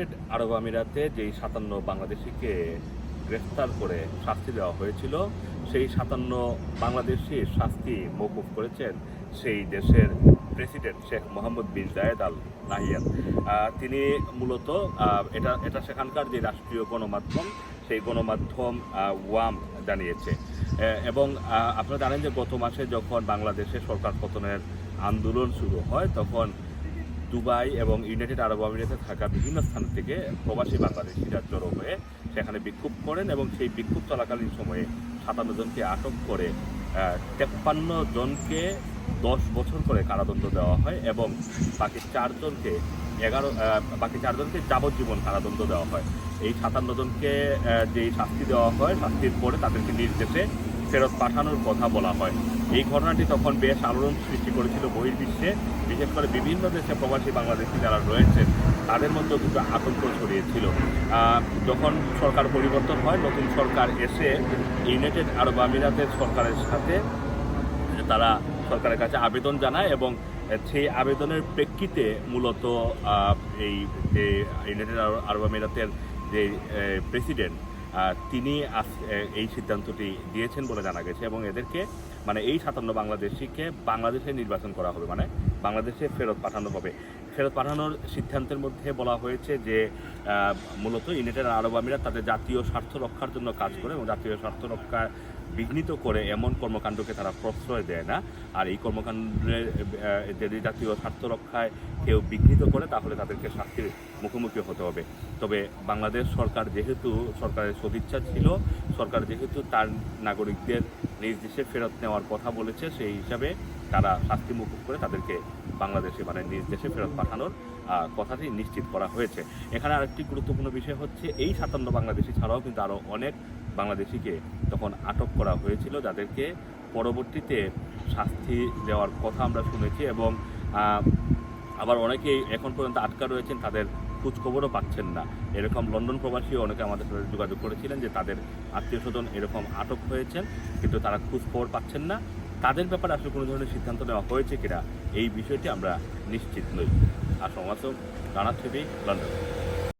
United আরব আমিরাতে যেই সাতান্ন বাংলাদেশিকে গ্রেফতার করে শাস্তি দেওয়া হয়েছিল, সেই সাতান্ন বাংলাদেশির শাস্তি মৌকুফ করেছেন সেই দেশের president Sheikh Mohammed bin Zayed Al Nahyan. তিনি মূলত এটা এটা সেখানকার যে রাষ্ট্রীয় গণমাধ্যম, সেই গণমাধ্যম ওয়াম জানিয়েছে। এবং আপনারা জানেন যে গত মাসে যখন বাংলাদেশে সরকার পতনের আন্দোলন শুরু হয়, তখন দুবাই এবং ইউনাইটেড আরব আমিরাতে থাকা বিভিন্ন স্থান থেকে প্রবাসী বাংলাদেশিরা জড়ো হয়ে সেখানে বিক্ষোভ করেন এবং সেই বিক্ষোভ চলাকালীন সময়ে সাতান্ন জনকে আটক করে তেপ্পান্ন জনকে দশ বছর করে কারাদণ্ড দেওয়া হয় এবং বাকি চারজনকে এগারো বাকি চারজনকে যাবজ্জীবন কারাদণ্ড দেওয়া হয়। এই সাতান্ন জনকে যেই শাস্তি দেওয়া হয়, শাস্তির পরে তাদেরকে নির্দেশে ফেরত পাঠানোর কথা বলা হয়। এই ঘটনাটি তখন বেশ আলোড়ন সৃষ্টি করেছিল বহির্বিশ্বে। বিশেষ করে বিভিন্ন দেশে প্রবাসী বাংলাদেশি যারা রয়েছেন, তাদের মধ্যে কিন্তু আতঙ্ক ছড়িয়েছিল। যখন সরকার পরিবর্তন হয়, নতুন সরকার এসে ইউনাইটেড আরব আমিরাতের সরকারের সাথে তারা সরকারের কাছে আবেদন জানায় এবং সেই আবেদনের প্রেক্ষিতে মূলত এই যে ইউনাইটেড আরব আমিরাতের যে প্রেসিডেন্ট তিনি এই সিদ্ধান্তটি দিয়েছেন বলে জানা গেছে এবং এদেরকে মানে এই সাতান্ন বাংলাদেশিকে বাংলাদেশে নির্বাচন করা হবে মানে বাংলাদেশে ফেরত পাঠানো হবে। ফেরত পাঠানোর সিদ্ধান্তের মধ্যে বলা হয়েছে যে মূলত ইউনাইটেড আরব আমিরাত তাদের জাতীয় স্বার্থ রক্ষার জন্য কাজ করে এবং জাতীয় স্বার্থ রক্ষা বিঘ্নিত করে এমন কর্মকাণ্ডকে তারা প্রশ্রয় দেয় না। আর এই কর্মকাণ্ডের যদি জাতীয় স্বার্থ রক্ষায় কেউ বিঘ্নিত করে, তাহলে তাদেরকে শাস্তির মুখোমুখি হতে হবে। তবে বাংলাদেশ সরকার যেহেতু সরকারের সদিচ্ছা ছিল, সরকার যেহেতু তার নাগরিকদের নিজ দেশে ফেরত নেওয়ার কথা বলেছে, সেই হিসাবে তারা শাস্তি মুকুব করে তাদেরকে বাংলাদেশে মানে নিজ দেশে ফেরত পাঠানোর কথাটি নিশ্চিত করা হয়েছে। এখানে আরেকটি গুরুত্বপূর্ণ বিষয় হচ্ছে, এই সাতান্ন বাংলাদেশি ছাড়াও কিন্তু আরও অনেক বাংলাদেশিকে তখন আটক করা হয়েছিল, যাদেরকে পরবর্তীতে শাস্তি দেওয়ার কথা আমরা শুনেছি এবং আবার অনেকেই এখন পর্যন্ত আটকা রয়েছেন, তাদের খোঁজখবরও পাচ্ছেন না। এরকম লন্ডন প্রবাসীও অনেকে আমাদের সাথে যোগাযোগ করেছিলেন যে তাদের আত্মীয় স্বজন এরকম আটক হয়েছেন, কিন্তু তারা খোঁজ খবর পাচ্ছেন না। তাদের ব্যাপারে আসলে কোনো ধরনের সিদ্ধান্ত নেওয়া হয়েছে কিনা, এই বিষয়টি আমরা নিশ্চিত নই। আর সমাজ রানা টিভি লন্ডন।